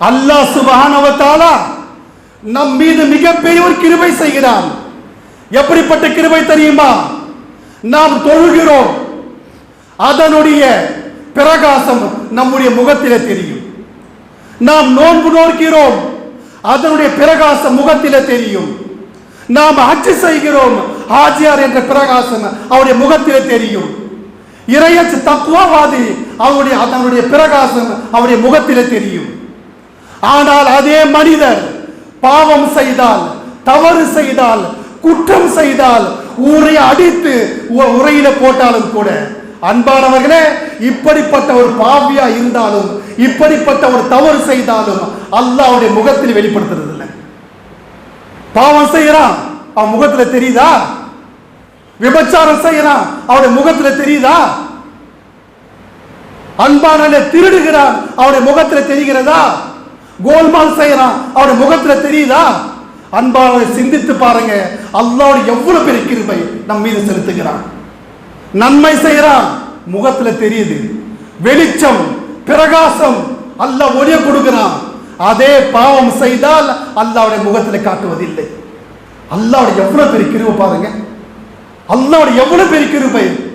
அல்லாஹ் சுபஹானஹு நம் மீது மிகப்பெரிய ஒரு கிருபை செய்கிறான். எப்படிப்பட்ட கிருபை தெரியுமா? நாம் தொழுகிறோம். அதனுடைய பிரகாசம் நம்முடைய முகத்திலே தெரியும். நாம் நோன்பு நோக்கிறோம் அதனுடைய பிரகாசம் முகத்திலே தெரியும். நாம் ஆட்சி செய்கிறோம். ஆஜியார் என்ற பிரகாசம் அவருடைய முகத்திலே தெரியும். இறையச்சு தக்குவாவாதி அவருடைய அதனுடைய பிரகாசம் அவருடைய முகத்திலே தெரியும். ஆனால் அதே மனிதர் பாவம் செய்தால் தவறு செய்தால் குற்றம் செய்தால் ஊரை அடித்து உ- உரையில போட்டாலும் கூட அன்பானவர்களே இப்படிப்பட்ட ஒரு பாவியா இருந்தாலும் இப்படிப்பட்ட ஒரு தவறு செய்தாலும் அல்லாவுடைய முகத்தில் வெளிப்படுத்துறது இல்லை பாவம் செய்யறான் அவன் முகத்துல தெரியுதா? விபச்சாரம் செய்யறான் அவருடைய முகத்துல தெரியுதா? அன்பானவனை திருடுகிறான் அவருடைய முகத்துல தெரிகிறதா? கோல்மால் செய்யறான் அவருடைய முகத்துல தெரியுதா? அன்பாளர் சிந்தித்து பாருங்க. அல்லாவோட எவ்வளவு பெரிய கிருபை நம் மீது செலுத்துகிறான். நன்மை செய்யறான். முகத்துல தெரியுது. வெளிச்சம் பிரகாசம் அல்ல ஒளிய கொடுக்கிறான். அதே பாவம் செய்தால் அல்லாவுடைய முகத்தில் காட்டுவதில்லை. அல்லாவுடைய எவ்வளவு பெரிய கிருபை பாருங்க. அல்லாவுடைய எவ்வளவு பெரிய கிருபை.